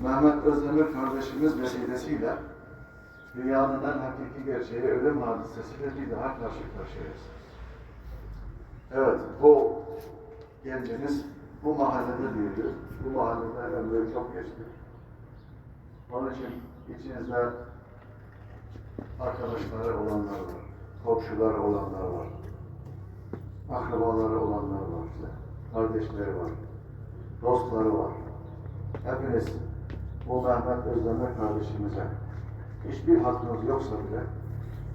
Mehmet Özdemir kardeşimiz vesilesiyle dünyanın en hakiki gerçeği ölüm hadisesiyle bir daha karşı karşıyayız. Evet, bu gencimiz bu mahallede büyüdü. Bu mahallede ömrü çok geçti. Onun için içinizde arkadaşları olanlar var, komşuları olanlar var, akrabaları olanlar var, işte, kardeşleri var, dostları var. Hepiniz bu Mehmet Özdemir kardeşimize hiçbir hakkınız yoksa bile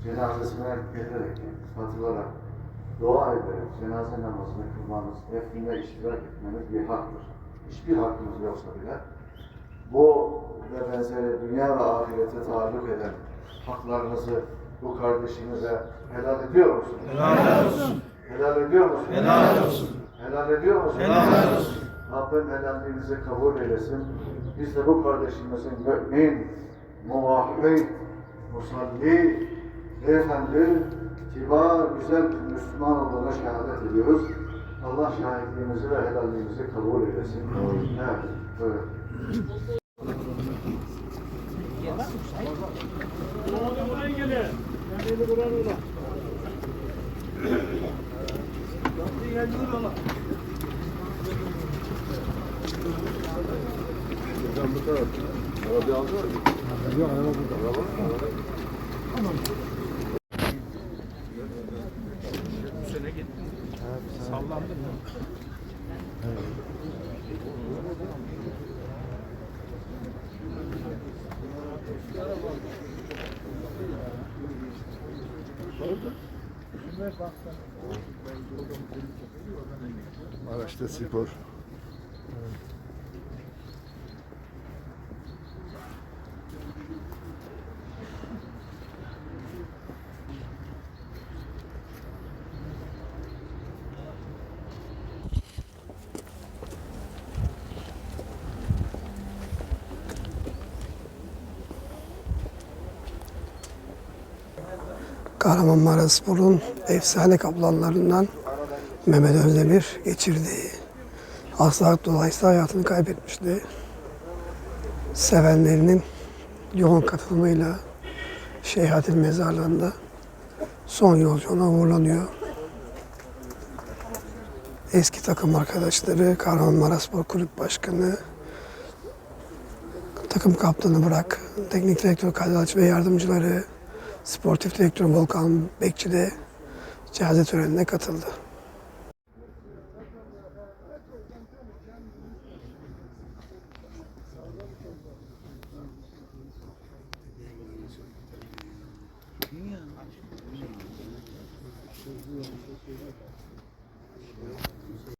cenazesine gelerek, katılarak, dua ederek cenaze namazını kılmanız, defnine iştirak etmeniz bir haktır. Hiçbir hakkınız yoksa bile bu ve benzeri dünya ve ahirete taalluk eden haklarınızı bu kardeşimize helal ediyor musunuz? Helal olsun. Helal ediyor musunuz? Helal olsun. Helal ediyor musunuz? Helal olsun. Rabbim helalliğinizi kabul eylesin. Biz de bu kardeşimizin mümin, muvahhid, musalli, beyefendi, kibar, güzel bir Müslüman olduğuna şehadet ediyoruz. Allah şahitliğimizi ve helalliğimizi kabul eylesin. Evet, böyle. Maraş'ta spor. Kahramanmaraşspor'un efsane kaplanlarından Mehmet Özdemir geçirdiği hastalık dolayısıyla hayatını kaybetmişti. Sevenlerinin yoğun katılımıyla Şeyhatil Mezarlığı'nda son yolculuğuna uğurlanıyor. Eski takım arkadaşları, Kahramanmaraşspor Kulüp Başkanı, takım kaptanı Burak, teknik direktör Kadir ve yardımcıları, sportif direktör Volkan Bekçi de cenaze törenine katıldı.